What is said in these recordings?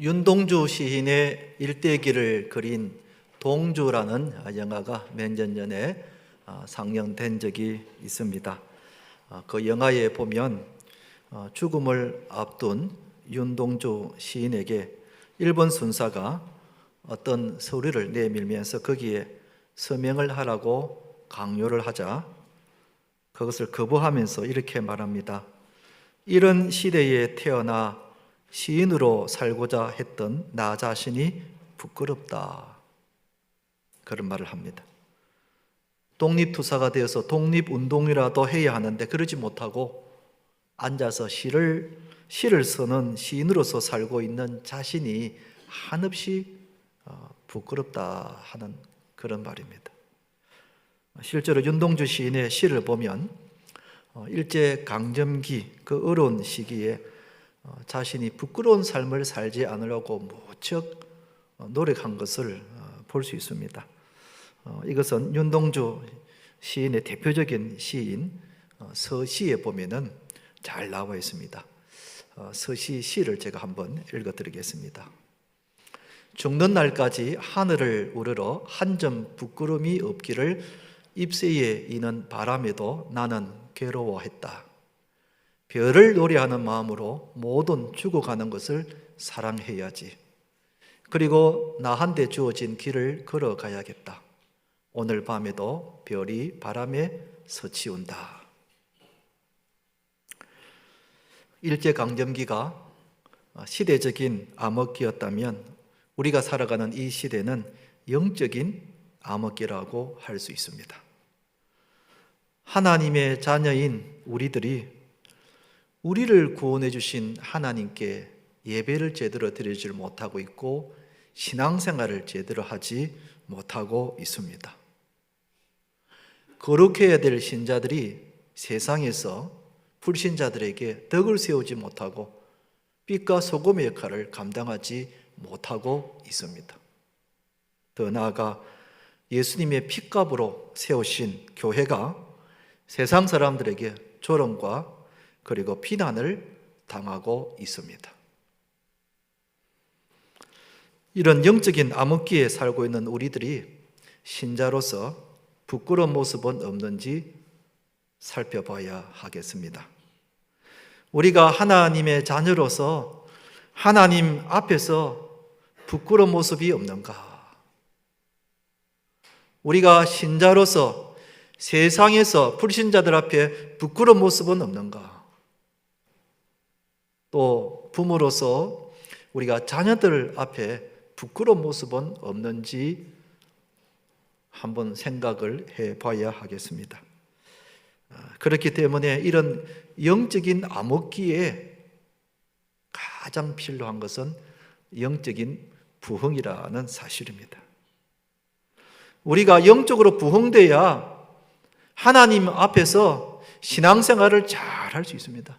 윤동주 시인의 일대기를 그린 동주라는 영화가 몇 년 전에 아, 상영된 적이 있습니다. 아, 그 영화에 보면 어, 죽음을 앞둔 윤동주 시인에게 일본 순사가 어떤 서류를 내밀면서 거기에 서명을 하라고 강요를 하자 그것을 거부하면서 이렇게 말합니다. 이런 시대에 태어나 시인으로 살고자 했던 나 자신이 부끄럽다. 그런 말을 합니다. 독립투사가 되어서 독립운동이라도 해야 하는데 그러지 못하고 앉아서 시를, 시를 쓰는 시인으로서 살고 있는 자신이 한없이 어, 부끄럽다 하는 그런 말입니다. 실제로 윤동주 시인의 시를 보면 어, 일제 강점기 그 어려운 시기에 어, 자신이 부끄러운 삶을 살지 않으려고 무척 노력한 것을 볼 수 있습니다. 이것은 윤동주 시인의 대표적인 시인 서시에 보면은 잘 나와 있습니다. 서시 시를 제가 한번 읽어드리겠습니다. 죽는 날까지 하늘을 우러러 한 점 부끄럼이 없기를 입새에 이는 바람에도 나는 괴로워했다. 별을 노래하는 마음으로 모든 죽어가는 것을 사랑해야지. 그리고 나한테 주어진 길을 걸어가야겠다. 오늘 밤에도 별이 바람에 서치운다. 일제강점기가 시대적인 암흑기였다면 우리가 살아가는 이 시대는 영적인 암흑기라고 할 수 있습니다. 하나님의 자녀인 우리들이 우리를 구원해 주신 하나님께 예배를 제대로 드리질 못하고 있고 신앙생활을 제대로 하지 못하고 있습니다. 거룩해야 될 신자들이 세상에서 불신자들에게 덕을 세우지 못하고 빛과 소금의 역할을 감당하지 못하고 있습니다. 더 나아가 예수님의 핏값으로 세우신 교회가 세상 사람들에게 조롱과 그리고 비난을 당하고 있습니다. 이런 영적인 암흑기에 살고 있는 우리들이 신자로서 부끄러운 모습은 없는지 살펴봐야 하겠습니다. 우리가 하나님의 자녀로서 하나님 앞에서 부끄러운 모습이 없는가? 우리가 신자로서 세상에서 불신자들 앞에 부끄러운 모습은 없는가? 또 부모로서 우리가 자녀들 앞에 부끄러운 모습은 없는지 한번 생각을 해 봐야 하겠습니다. 아, 그렇기 때문에 이런 영적인 암흑기에 가장 필요한 것은 영적인 부흥이라는 사실입니다. 우리가 영적으로 부흥돼야 하나님 앞에서 신앙생활을 잘 할 수 있습니다.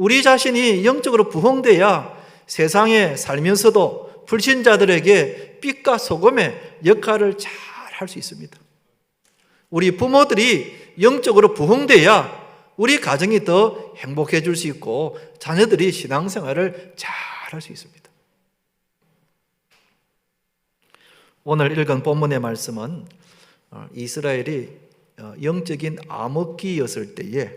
우리 자신이 영적으로 부흥돼야 세상에 살면서도 불신자들에게 빛과 소금의 역할을 잘 할 수 있습니다. 우리 부모들이 영적으로 부흥돼야 우리 가정이 더 행복해질 수 있고 자녀들이 신앙생활을 잘 할 수 있습니다. 오늘 읽은 본문의 말씀은 어, 이스라엘이 어, 영적인 암흑기였을 때에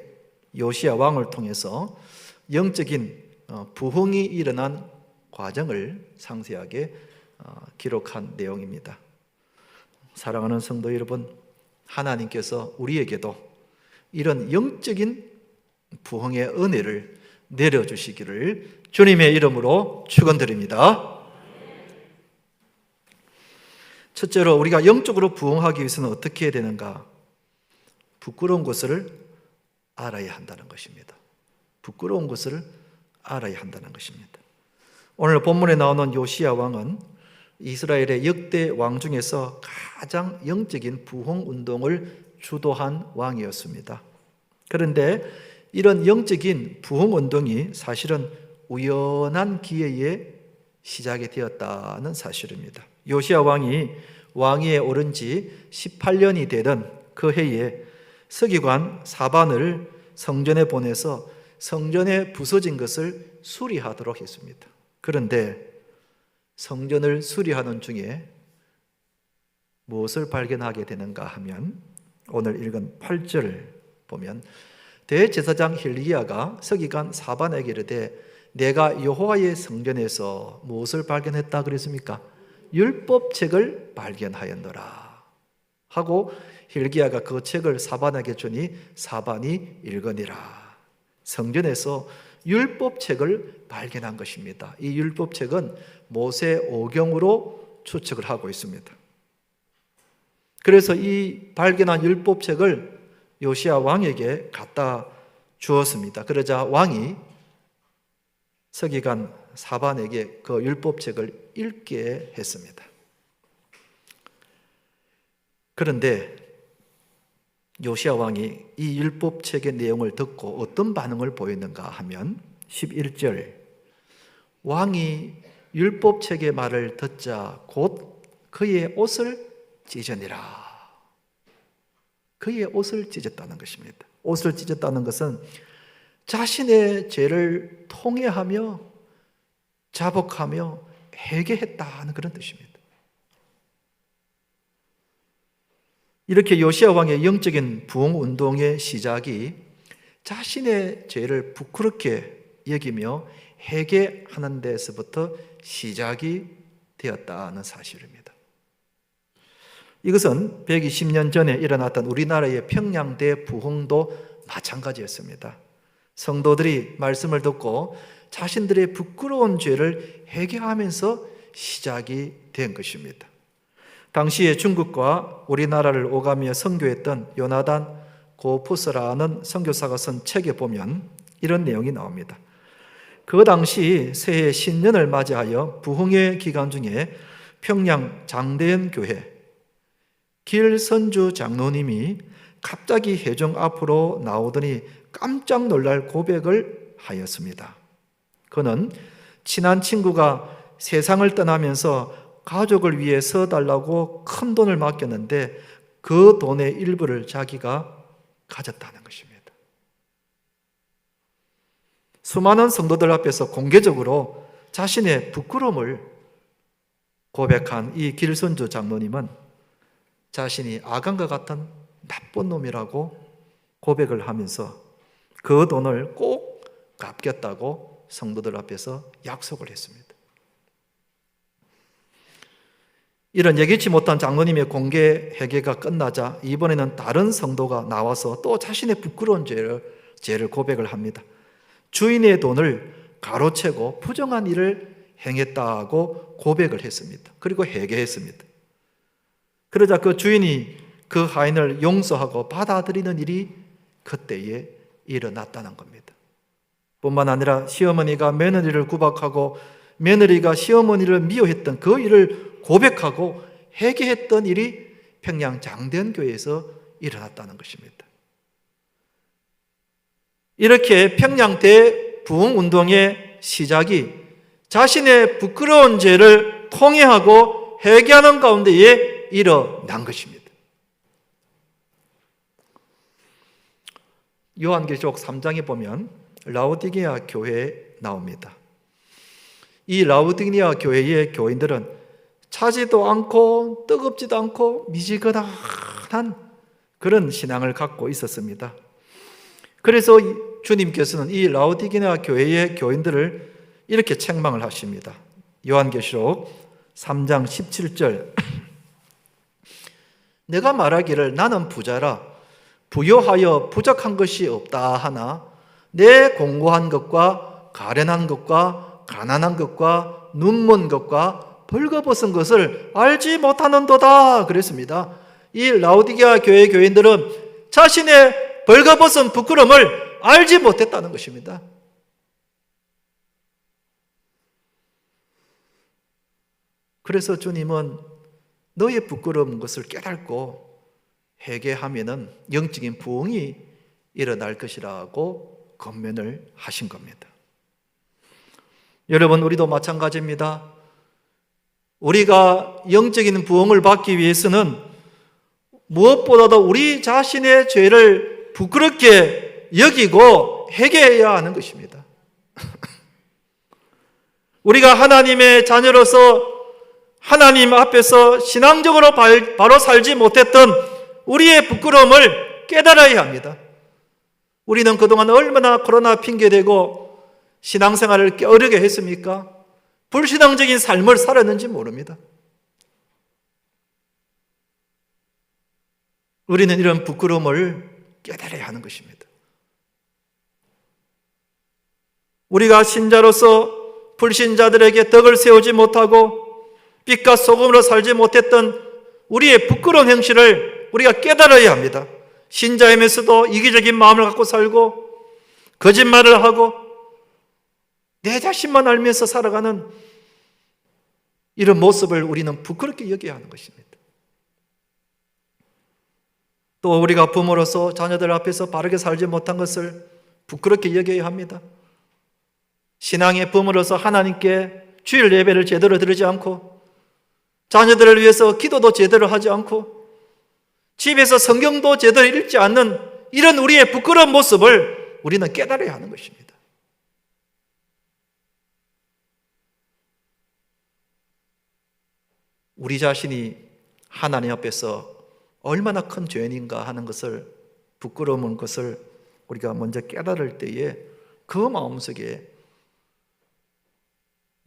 요시아 왕을 통해서 영적인 어, 부흥이 일어난 과정을 상세하게 기록한 내용입니다. 사랑하는 성도 여러분, 하나님께서 우리에게도 이런 영적인 부흥의 은혜를 내려주시기를 주님의 이름으로 축원드립니다. 첫째로 우리가 영적으로 부흥하기 위해서는 어떻게 해야 되는가? 부끄러운 것을 알아야 한다는 것입니다. 부끄러운 것을 알아야 한다는 것입니다. 오늘 본문에 나오는 요시야 왕은 이스라엘의 역대 왕 중에서 가장 영적인 부흥 운동을 주도한 왕이었습니다. 그런데 이런 영적인 부흥 운동이 사실은 우연한 기회에 시작이 되었다는 사실입니다. 요시아 왕이 왕위에 오른 지 18년이 되던 그 해에 서기관 사반을 성전에 보내서 성전에 부서진 것을 수리하도록 했습니다. 그런데 성전을 수리하는 중에 무엇을 발견하게 되는가 하면 오늘 읽은 8절 보면 대제사장 힐리야가 서기관 사반에게 이르되 내가 여호와의 성전에서 무엇을 발견했다 그랬습니까? 율법책을 발견하였노라 하고 힐기야가 그 책을 사반에게 주니 사반이 읽으니라 성전에서 율법책을 발견한 것입니다. 이 율법책은 모세 오경으로 추측을 하고 있습니다. 그래서 이 발견한 율법책을 요시아 왕에게 갖다 주었습니다. 그러자 왕이 서기관 사반에게 그 율법책을 읽게 했습니다. 그런데 요시아 왕이 이 율법 책의 내용을 듣고 어떤 반응을 보였는가 하면 11절 왕이 율법 책의 말을 듣자 곧 그의 옷을 찢으니라. 그의 옷을 찢었다는 것입니다. 옷을 찢었다는 것은 자신의 죄를 통회하며 자복하며 회개했다는 그런 뜻입니다. 이렇게 요시아 왕의 영적인 부흥 운동의 시작이 자신의 죄를 부끄럽게 여기며 회개하는 데서부터 시작이 되었다는 사실입니다. 이것은 120년 전에 일어났던 우리나라의 평양대 부흥도 마찬가지였습니다. 성도들이 말씀을 듣고 자신들의 부끄러운 죄를 회개하면서 시작이 된 것입니다. 당시에 중국과 우리나라를 오가며 선교했던 요나단 고푸스라는 선교사가 쓴 책에 보면 이런 내용이 나옵니다. 그 당시 새해 신년을 맞이하여 부흥의 기간 중에 평양 장대현 교회 길선주 장로님이 갑자기 회중 앞으로 나오더니 깜짝 놀랄 고백을 하였습니다. 그는 친한 친구가 세상을 떠나면서 가족을 위해 서달라고 큰 돈을 맡겼는데 그 돈의 일부를 자기가 가졌다는 것입니다. 수많은 성도들 앞에서 공개적으로 자신의 부끄러움을 고백한 이 길선주 장로님은 자신이 아간과 같은 나쁜 놈이라고 고백을 하면서 그 돈을 꼭 갚겠다고 성도들 앞에서 약속을 했습니다. 이런 예기치 못한 장로님의 공개 회개가 끝나자 이번에는 다른 성도가 나와서 또 자신의 부끄러운 죄를, 죄를 고백을 합니다. 주인의 돈을 가로채고 부정한 일을 행했다고 고백을 했습니다. 그리고 회개했습니다. 그러자 그 주인이 그 하인을 용서하고 받아들이는 일이 그때에 일어났다는 겁니다. 뿐만 아니라 시어머니가 며느리를 구박하고 며느리가 시어머니를 미워했던 그 일을 고백하고 회개했던 일이 평양 장대교회에서 일어났다는 것입니다. 이렇게 평양 대부흥 운동의 시작이 자신의 부끄러운 죄를 통회하고 회개하는 가운데에 일어난 것입니다. 요한계시록 3장에 보면 라우디게아 교회에 나옵니다. 이 라우디게아 교회의 교인들은 차지도 않고 뜨겁지도 않고 미지근한 그런 신앙을 갖고 있었습니다. 그래서 주님께서는 이 라우디게아 교회의 교인들을 이렇게 책망을 하십니다. 요한계시록 3장 17절 내가 말하기를 나는 부자라 부여하여 부족한 것이 없다 하나 내 공고한 것과 가련한 것과 가난한 것과 눈먼 것과 벌거벗은 것을 알지 못하는도다 그랬습니다. 이 라우디게아 교회 교인들은 자신의 벌거벗은 부끄럼을 알지 못했다는 것입니다. 그래서 주님은 너의 부끄러운 것을 깨닫고 회개하면은 영적인 부흥이 일어날 것이라고 건면을 하신 겁니다. 여러분, 우리도 마찬가지입니다. 우리가 영적인 부흥을 받기 위해서는 무엇보다도 우리 자신의 죄를 부끄럽게 여기고 회개해야 하는 것입니다. 우리가 하나님의 자녀로서 하나님 앞에서 신앙적으로 발- 바로 살지 못했던 우리의 부끄러움을 깨달아야 합니다. 우리는 그동안 얼마나 코로나 핑계대고 신앙생활을 게으르게 했습니까? 불신앙적인 삶을 살았는지 모릅니다. 우리는 이런 부끄러움을 깨달아야 하는 것입니다. 우리가 신자로서 불신자들에게 덕을 세우지 못하고 빛과 소금으로 살지 못했던 우리의 부끄러운 행실을 우리가 깨달아야 합니다. 신자이면서도 이기적인 마음을 갖고 살고 거짓말을 하고 내 자신만 알면서 살아가는 이런 모습을 우리는 부끄럽게 여겨야 하는 것입니다. 또 우리가 부모로서 자녀들 앞에서 바르게 살지 못한 것을 부끄럽게 여겨야 합니다. 신앙의 부모로서 하나님께 주일 예배를 제대로 드리지 않고 자녀들을 위해서 기도도 제대로 하지 않고 집에서 성경도 제대로 읽지 않는 이런 우리의 부끄러운 모습을 우리는 깨달아야 하는 것입니다. 우리 자신이 하나님 앞에서 얼마나 큰 죄인인가 하는 것을 부끄러운 것을 우리가 먼저 깨달을 때에 그 마음속에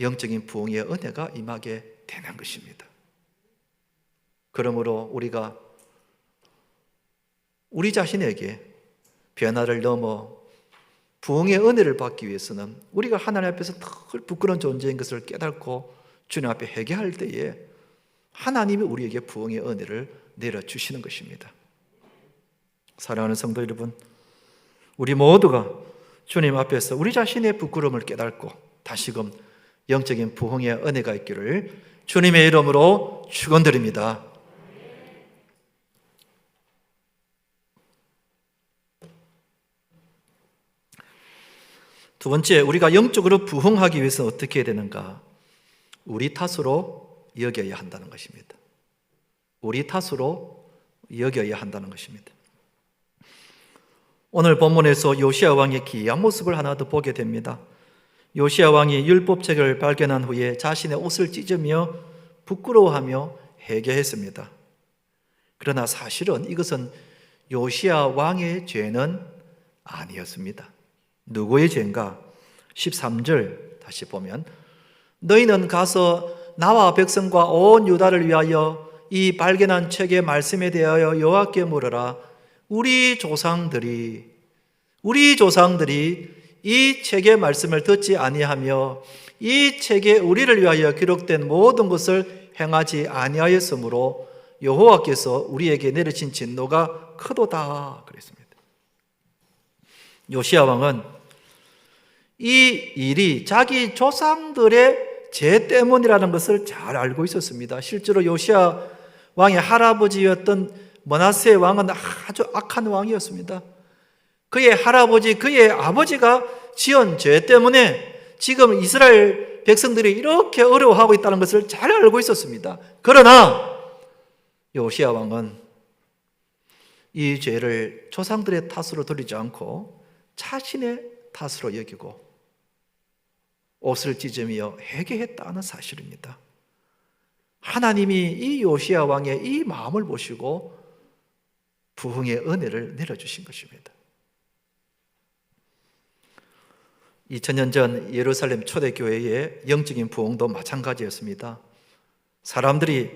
영적인 부흥의 은혜가 임하게 되는 것입니다. 그러므로 우리가 우리 자신에게 변화를 넘어 부흥의 은혜를 받기 위해서는 우리가 하나님 앞에서 늘 부끄러운 존재인 것을 깨닫고 주님 앞에 회개할 때에 하나님이 우리에게 부흥의 은혜를 내려 주시는 것입니다. 사랑하는 성도 여러분, 우리 모두가 주님 앞에서 우리 자신의 부끄러움을 깨닫고 다시금 영적인 부흥의 은혜가 있기를 주님의 이름으로 축원드립니다. 두 번째, 우리가 영적으로 부흥하기 위해서 어떻게 해야 되는가? 우리 탓으로 여겨야 한다는 것입니다. 우리 탓으로 여겨야 한다는 것입니다. 오늘 본문에서 요시아 왕의 기이한 모습을 하나 더 보게 됩니다. 요시아 왕이 율법책을 발견한 후에 자신의 옷을 찢으며 부끄러워하며 회개했습니다. 그러나 사실은 이것은 요시아 왕의 죄는 아니었습니다. 누구의 죄인가? 13절 다시 보면 너희는 가서 나와 백성과 온 유다를 위하여 이 발견한 책의 말씀에 대하여 여호와께 물어라. 우리 조상들이 우리 조상들이 이 책의 말씀을 듣지 아니하며 이 책에 우리를 위하여 기록된 모든 것을 행하지 아니하였으므로 여호와께서 우리에게 내리신 진노가 크도다 그랬습니다. 요시아 왕은 이 일이 자기 조상들의 죄 때문이라는 것을 잘 알고 있었습니다. 실제로 요시아 왕의 할아버지였던 머나세 왕은 아주 악한 왕이었습니다. 그의 할아버지, 그의 아버지가 지은 죄 때문에 지금 이스라엘 백성들이 이렇게 어려워하고 있다는 것을 잘 알고 있었습니다. 그러나 요시아 왕은 이 죄를 조상들의 탓으로 돌리지 않고 자신의 탓으로 여기고 옷을 찢으며 회개했다는 사실입니다. 하나님이 이 요시아 왕의 이 마음을 보시고 부흥의 은혜를 내려주신 것입니다. 2000년 전 예루살렘 초대교회의 영적인 부흥도 마찬가지였습니다. 사람들이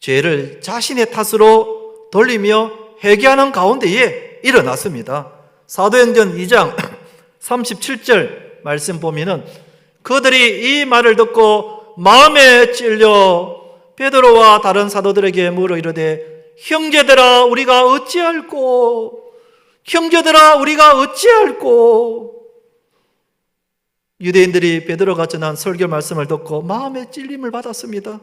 죄를 자신의 탓으로 돌리며 회개하는 가운데에 일어났습니다. 사도행전 2장 37절 말씀 보면은 그들이 이 말을 듣고 마음에 찔려 베드로와 다른 사도들에게 물어 이르되 형제들아 우리가 어찌할꼬 형제들아 우리가 어찌할꼬 유대인들이 베드로가 전한 설교 말씀을 듣고 마음에 찔림을 받았습니다.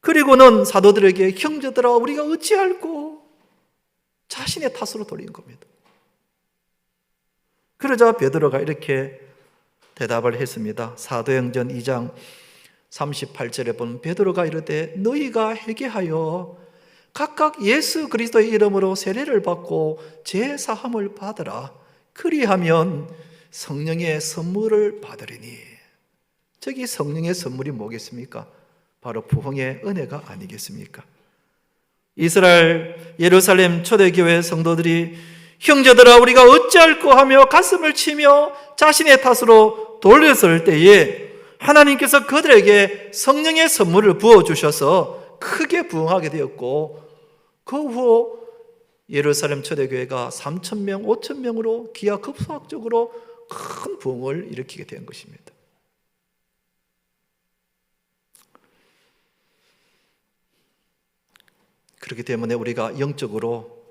그리고는 사도들에게 형제들아 우리가 어찌할꼬 자신의 탓으로 돌린 겁니다. 그러자 베드로가 이렇게 대답을 했습니다. 사도행전 2장 38절에 보면 베드로가 이르되 너희가 회개하여 각각 예수 그리스도의 이름으로 세례를 받고 제 사함을 받으라. 그리하면 성령의 선물을 받으리니 저기 성령의 선물이 뭐겠습니까? 바로 부흥의 은혜가 아니겠습니까? 이스라엘 예루살렘 초대교회 성도들이 형제들아 우리가 어찌할꼬 하며 가슴을 치며 자신의 탓으로 돌렸을 때에 하나님께서 그들에게 성령의 선물을 부어 주셔서 크게 부흥하게 되었고 그후 예루살렘 초대교회가 3천 명, 5천 명으로 기하 급수학적으로 큰 부흥을 일으키게 된 것입니다. 그렇기 때문에 우리가 영적으로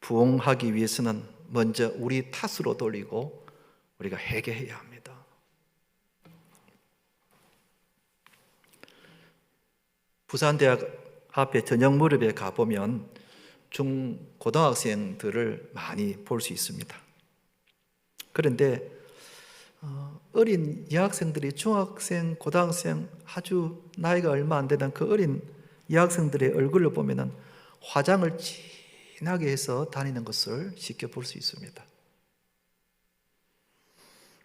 부흥하기 위해서는 먼저 우리 탓으로 돌리고 우리가 회개해야 합니다. 부산대학 앞에 저녁 무렵에 가보면 중 고등학생들을 많이 볼 수 있습니다. 그런데 어, 어린 여학생들이 중학생, 고등학생 아주 나이가 얼마 안 되는 그 어린 여학생들의 얼굴을 보면은 화장을 진하게 해서 다니는 것을 쉽게 볼 수 있습니다.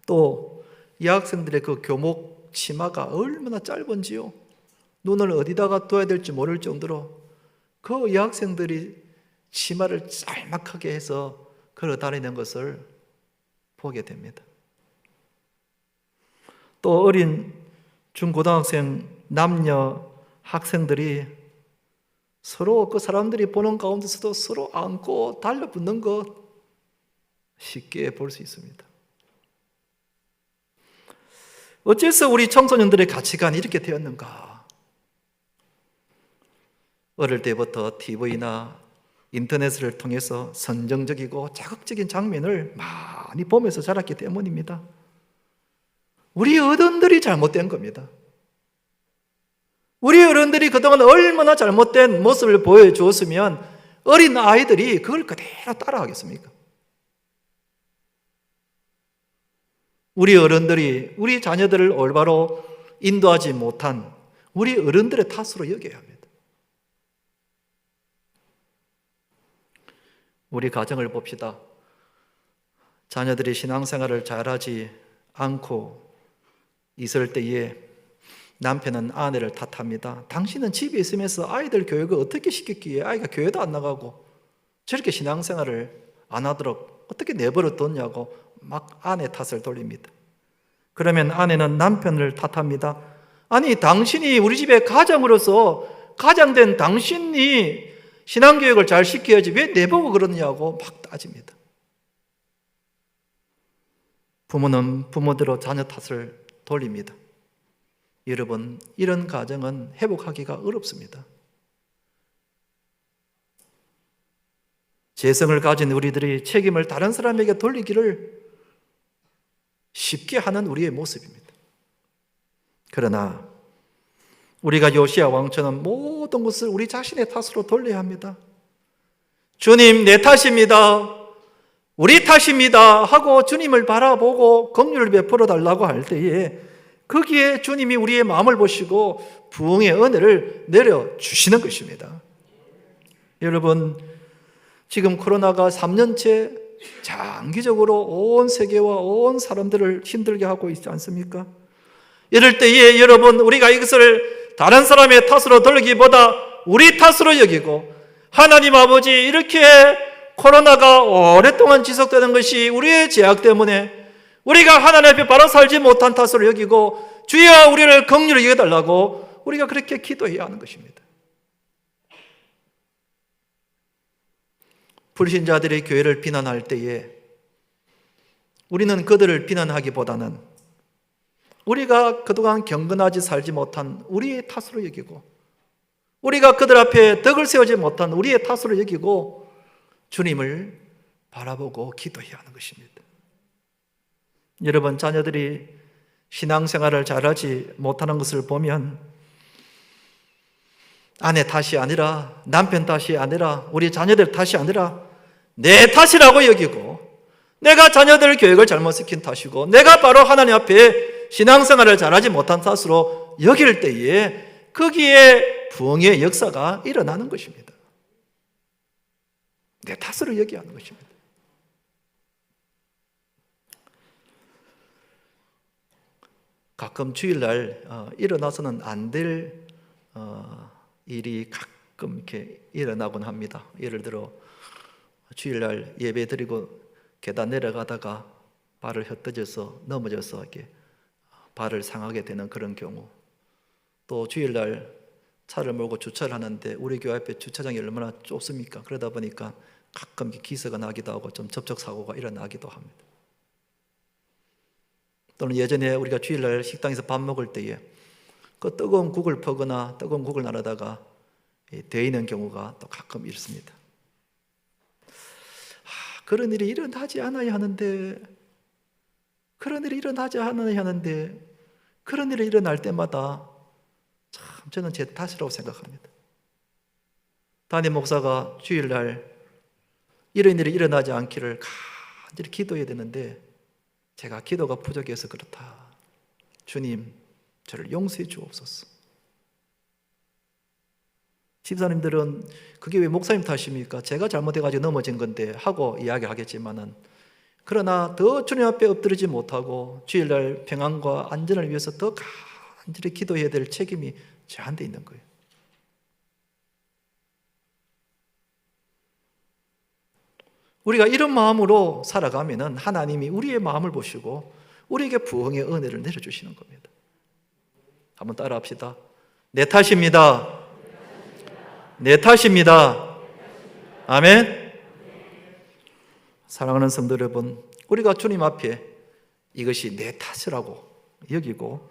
또 여학생들의 그 교복 치마가 얼마나 짧은지요. 눈을 어디다가 둬야 될지 모를 정도로 그 여학생들이 치마를 짤막하게 해서 걸어 다니는 것을 보게 됩니다. 또 어린 중고등학생 남녀 학생들이 서로 그 사람들이 보는 가운데서도 서로 안고 달려붙는 것 쉽게 볼 수 있습니다. 어째서 우리 청소년들의 가치관이 이렇게 되었는가? 어릴 때부터 TV나 인터넷을 통해서 선정적이고 자극적인 장면을 많이 보면서 자랐기 때문입니다. 우리 어른들이 잘못된 겁니다. 우리 어른들이 그동안 얼마나 잘못된 모습을 보여주었으면 어린 아이들이 그걸 그대로 따라하겠습니까? 우리 어른들이 우리 자녀들을 올바로 인도하지 못한 우리 어른들의 탓으로 여겨야 합니다. 우리 가정을 봅시다. 자녀들이 신앙생활을 잘하지 않고 있을 때에 남편은 아내를 탓합니다. 당신은 집에 있으면서 아이들 교육을 어떻게 시켰기에 아이가 교회도 안 나가고 저렇게 신앙생활을 안 하도록 어떻게 내버려 뒀냐고 막 아내 탓을 돌립니다. 그러면 아내는 남편을 탓합니다. 아니, 당신이 우리 집의 가장으로서 가장된 당신이 신앙교육을 잘 시켜야지 왜 내보고 그러느냐고 막 따집니다. 부모는 부모대로 자녀 탓을 돌립니다. 여러분, 이런 가정은 회복하기가 어렵습니다. 재성을 가진 우리들이 책임을 다른 사람에게 돌리기를 쉽게 하는 우리의 모습입니다. 그러나 우리가 요시아 왕처럼 모든 것을 우리 자신의 탓으로 돌려야 합니다. 주님, 내 탓입니다. 우리 탓입니다. 하고 주님을 바라보고 긍휼을 베풀어 달라고 할 때에 거기에 주님이 우리의 마음을 보시고 부흥의 은혜를 내려 주시는 것입니다. 여러분, 지금 코로나가 3년째 장기적으로 온 세계와 온 사람들을 힘들게 하고 있지 않습니까? 이럴 때에 여러분, 우리가 이것을 다른 사람의 탓으로 돌기보다 우리 탓으로 여기고 하나님 아버지 이렇게 코로나가 오랫동안 지속되는 것이 우리의 제약 때문에 우리가 하나님 앞에 바로 살지 못한 탓으로 여기고 주여 우리를 긍휼히 여겨달라고 우리가 그렇게 기도해야 하는 것입니다. 불신자들이 교회를 비난할 때에 우리는 그들을 비난하기보다는 우리가 그동안 경건하지 살지 못한 우리의 탓으로 여기고 우리가 그들 앞에 덕을 세우지 못한 우리의 탓으로 여기고 주님을 바라보고 기도해야 하는 것입니다. 여러분 자녀들이 신앙생활을 잘하지 못하는 것을 보면 아내 탓이 아니라 남편 탓이 아니라 우리 자녀들 탓이 아니라 내 탓이라고 여기고 내가 자녀들 교육을 잘못 시킨 탓이고 내가 바로 하나님 앞에 신앙생활을 잘하지 못한 탓으로 여길 때에 거기에 부흥의 역사가 일어나는 것입니다. 내 탓으로 여기야 하는 것입니다. 가끔 주일날 어, 일어나서는 안될 어, 일이 가끔 이렇게 일어나곤 합니다. 예를 들어 주일날 예배 드리고 계단 내려가다가 발을 흩어져서 넘어져서 이렇게 발을 상하게 되는 그런 경우 또 주일날 차를 몰고 주차를 하는데 우리 교회 앞에 주차장이 얼마나 좁습니까? 그러다 보니까 가끔 기스가 나기도 하고 좀 접촉 사고가 일어나기도 합니다. 또는 예전에 우리가 주일날 식당에서 밥 먹을 때에 그 뜨거운 국을 퍼거나 뜨거운 국을 나르다가 데이는 경우가 또 가끔 있습니다. 아, 그런 일이 일어나지 않아야 하는데 그런 일이 일어나지 않아야 하는데 그런 일이 일어날 때마다 참 저는 제 탓이라고 생각합니다. 담임 목사가 주일날 이런 일이 일어나지 않기를 간절히 기도해야 되는데 제가 기도가 부족해서 그렇다. 주님, 저를 용서해 주옵소서. 집사님들은 그게 왜 목사님 탓입니까? 제가 잘못해가지고 넘어진 건데 하고 이야기하겠지만은 그러나 더 주님 앞에 엎드리지 못하고 주일날 평안과 안전을 위해서 더 간절히 기도해야 될 책임이 저한테 있는 거예요. 우리가 이런 마음으로 살아가면은 하나님이 우리의 마음을 보시고 우리에게 부흥의 은혜를 내려주시는 겁니다. 한번 따라합시다. 내 탓입니다. 내 탓입니다. 아멘. 사랑하는 성도 여러분, 우리가 주님 앞에 이것이 내 탓이라고 여기고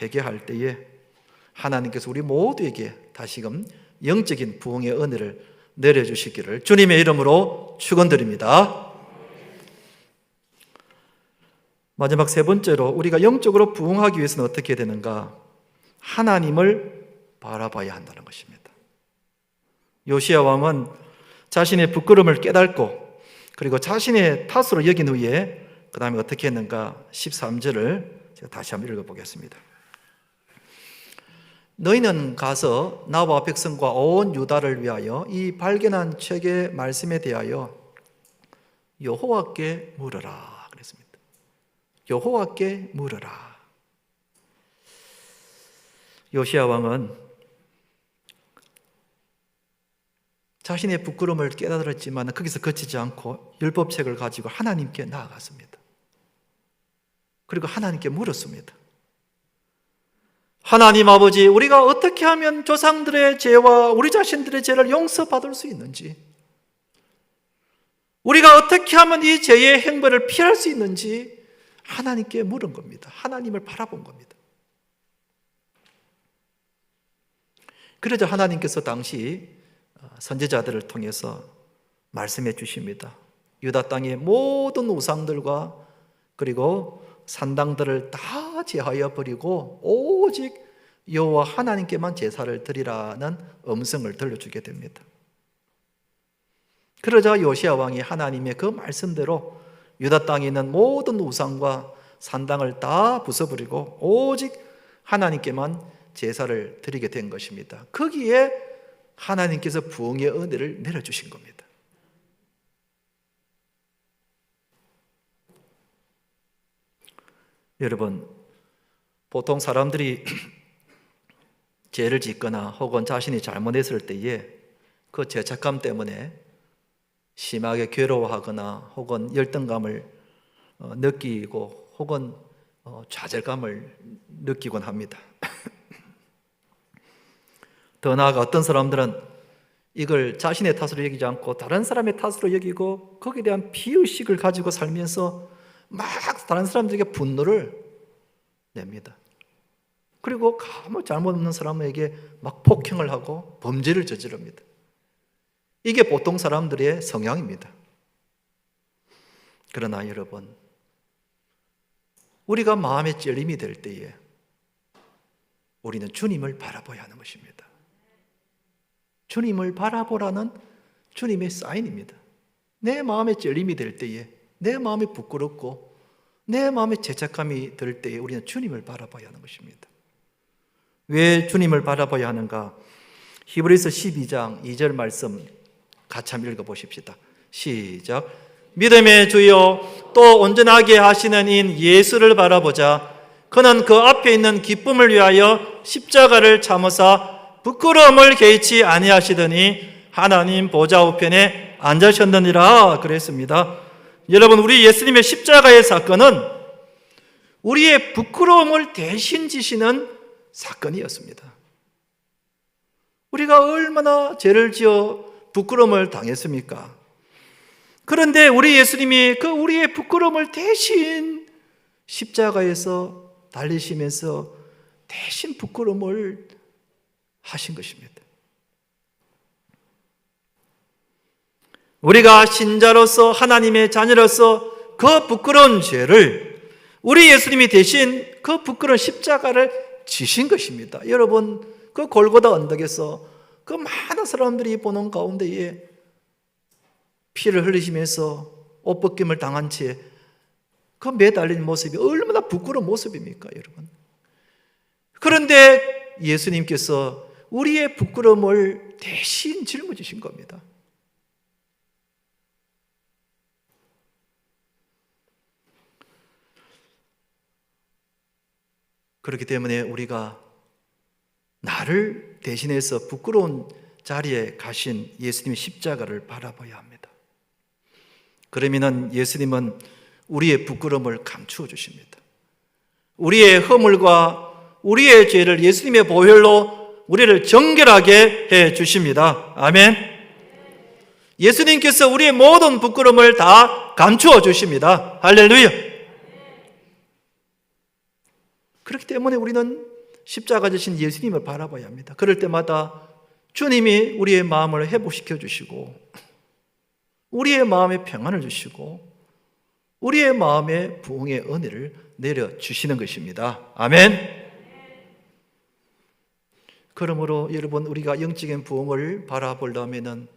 회개할 때에 하나님께서 우리 모두에게 다시금 영적인 부흥의 은혜를 내려주시기를 주님의 이름으로 축원드립니다. 마지막 세 번째로 우리가 영적으로 부흥하기 위해서는 어떻게 되는가? 하나님을 바라봐야 한다는 것입니다. 요시야 왕은 자신의 부끄러움을 깨닫고 그리고 자신의 탓으로 여긴 후에 그 다음에 어떻게 했는가? 13절을 제가 다시 한번 읽어보겠습니다. 너희는 가서 나와 백성과 온 유다를 위하여 이 발견한 책의 말씀에 대하여 여호와께 물으라 그랬습니다. 여호와께 물으라. 요시야 왕은 자신의 부끄러움을 깨달았지만 거기서 그치지 않고 율법책을 가지고 하나님께 나아갔습니다. 그리고 하나님께 물었습니다. 하나님 아버지, 우리가 어떻게 하면 조상들의 죄와 우리 자신들의 죄를 용서받을 수 있는지, 우리가 어떻게 하면 이 죄의 행벌을 피할 수 있는지 하나님께 물은 겁니다. 하나님을 바라본 겁니다. 그러자 하나님께서 당시 선지자들을 통해서 말씀해 주십니다. 유다 땅의 모든 우상들과 그리고 산당들을 다 제하여 버리고 오직 여호와 하나님께만 제사를 드리라는 음성을 들려주게 됩니다. 그러자 요시아 왕이 하나님의 그 말씀대로 유다 땅에 있는 모든 우상과 산당을 다 부숴버리고 오직 하나님께만 제사를 드리게 된 것입니다. 거기에 하나님께서 부흥의 은혜를 내려주신 겁니다. 여러분, 보통 사람들이 죄를 짓거나 혹은 자신이 잘못했을 때에 그 죄책감 때문에 심하게 괴로워하거나 혹은 열등감을 어, 느끼고 혹은 어, 좌절감을 느끼곤 합니다. 더 나아가 어떤 사람들은 이걸 자신의 탓으로 여기지 않고 다른 사람의 탓으로 여기고 거기에 대한 비의식을 가지고 살면서 막 다른 사람들에게 분노를 냅니다. 그리고 아무 잘못 없는 사람에게 막 폭행을 하고 범죄를 저지릅니다. 이게 보통 사람들의 성향입니다. 그러나 여러분, 우리가 마음의 찔림이 될 때에 우리는 주님을 바라봐야 하는 것입니다. 주님을 바라보라는 주님의 사인입니다. 내 마음의 찔림이 될 때에 내 마음이 부끄럽고 내 마음에 죄책감이 들 때에 우리는 주님을 바라봐야 하는 것입니다. 왜 주님을 바라봐야 하는가? 히브리서 12장 2절 말씀 같이 한번 읽어 보십시다. 시작. 믿음의 주여 또 온전하게 하시는 인 예수를 바라보자. 그는 그 앞에 있는 기쁨을 위하여 십자가를 참으사 부끄러움을 개의치 아니하시더니 하나님 보좌 우편에 앉으셨느니라 그랬습니다. 여러분 우리 예수님의 십자가의 사건은 우리의 부끄러움을 대신 지시는 사건이었습니다. 우리가 얼마나 죄를 지어 부끄러움을 당했습니까? 그런데 우리 예수님이 그 우리의 부끄러움을 대신 십자가에서 달리시면서 대신 부끄러움을 하신 것입니다. 우리가 신자로서 하나님의 자녀로서 그 부끄러운 죄를 우리 예수님이 대신 그 부끄러운 십자가를 지신 것입니다. 여러분, 그 골고다 언덕에서 그 많은 사람들이 보는 가운데에 피를 흘리시면서 옷 벗김을 당한 채 그 매달린 모습이 얼마나 부끄러운 모습입니까, 여러분? 그런데 예수님께서 우리의 부끄러움을 대신 짊어지신 겁니다. 그렇기 때문에 우리가 나를 대신해서 부끄러운 자리에 가신 예수님의 십자가를 바라봐야 합니다. 그러면은 예수님은 우리의 부끄러움을 감추어 주십니다. 우리의 허물과 우리의 죄를 예수님의 보혈로 우리를 정결하게 해 주십니다. 아멘. 예수님께서 우리의 모든 부끄러움을 다 감추어 주십니다. 할렐루야. 그렇기 때문에 우리는 십자가 지신 예수님을 바라봐야 합니다. 그럴 때마다 주님이 우리의 마음을 회복시켜 주시고 우리의 마음에 평안을 주시고 우리의 마음에 부흥의 은혜를 내려 주시는 것입니다. 아멘. 그러므로 여러분 우리가 영적인 부흥을 바라보려면은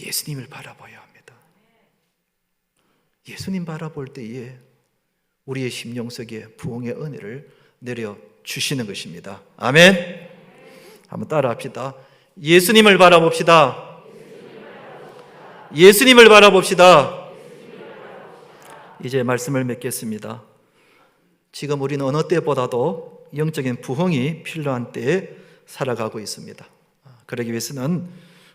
예수님을 바라봐야 합니다. 예수님 바라볼 때에 우리의 심령 속에 부흥의 은혜를 내려 주시는 것입니다. 아멘. 한번 따라 합시다. 예수님을 바라봅시다. 예수님을 바라봅시다. 이제 말씀을 맺겠습니다. 지금 우리는 어느 때보다도 영적인 부흥이 필요한 때에 살아가고 있습니다. 그러기 위해서는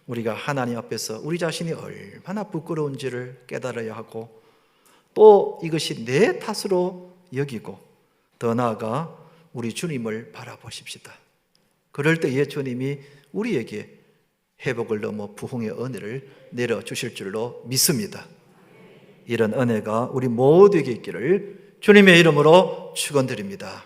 우리가 하나님 앞에서 우리 자신이 얼마나 부끄러운지를 깨달아야 하고 또 이것이 내 탓으로 여기고 더 나아가 우리 주님을 바라보십시다. 그럴 때에 주님이 우리에게 회복을 넘어 부흥의 은혜를 내려 주실 줄로 믿습니다. 이런 은혜가 우리 모두에게 있기를 주님의 이름으로 축원드립니다.